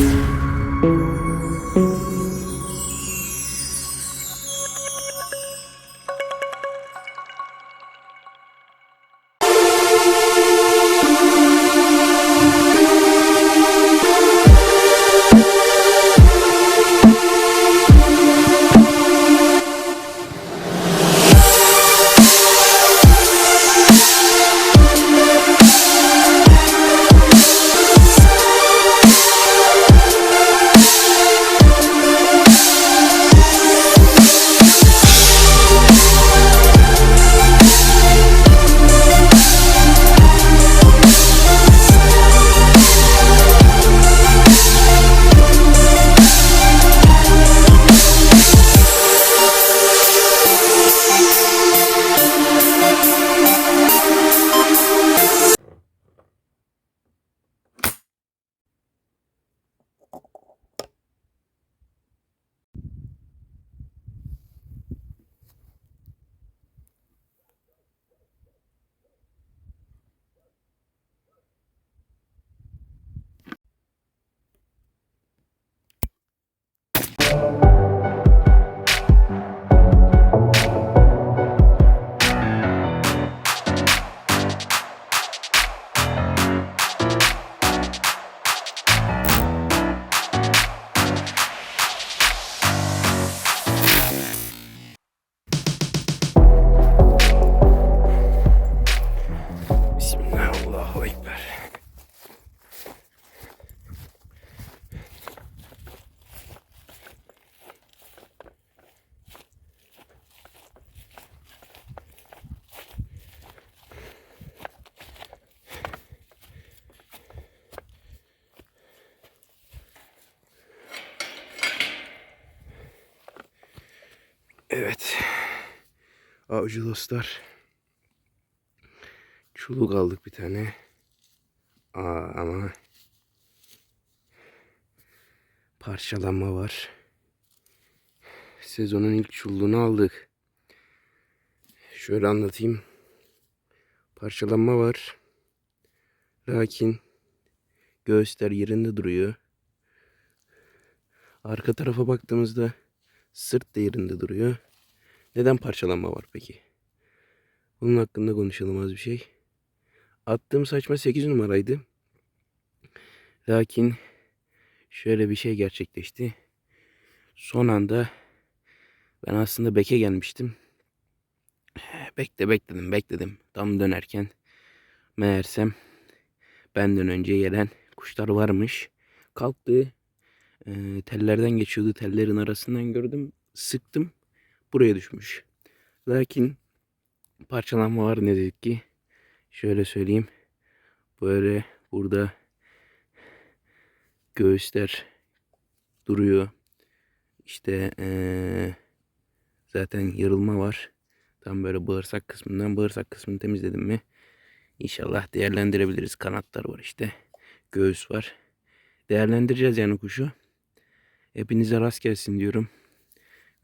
Música Evet. Avcı dostlar. Çuluk aldık bir tane. Aa, ama parçalanma var. Sezonun ilk çulluğunu aldık. Şöyle anlatayım. Parçalanma var. Lakin göğüsler yerinde duruyor. Arka tarafa baktığımızda sırt da duruyor. Neden parçalanma var peki? Bunun hakkında konuşalım az bir şey. Attığım saçma 8 numaraydı. Lakin şöyle bir şey gerçekleşti. Son anda ben aslında beke gelmiştim. Bekle bekledim bekledim. Tam dönerken meğersem benden önce gelen kuşlar varmış. Kalktı. E, tellerden geçiyordu. Tellerin arasından gördüm. Sıktım. Buraya düşmüş. Lakin parçalanma var ne dedik ki? Şöyle söyleyeyim. Böyle burada göğüsler duruyor. İşte eee, zaten yarılma var. Tam böyle bağırsak kısmından bağırsak kısmını temizledim mi? İnşallah değerlendirebiliriz. Kanatlar var işte. Göğüs var. Değerlendireceğiz yani kuşu. Hepinize rast gelsin diyorum.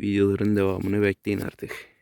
Videoların devamını bekleyin artık.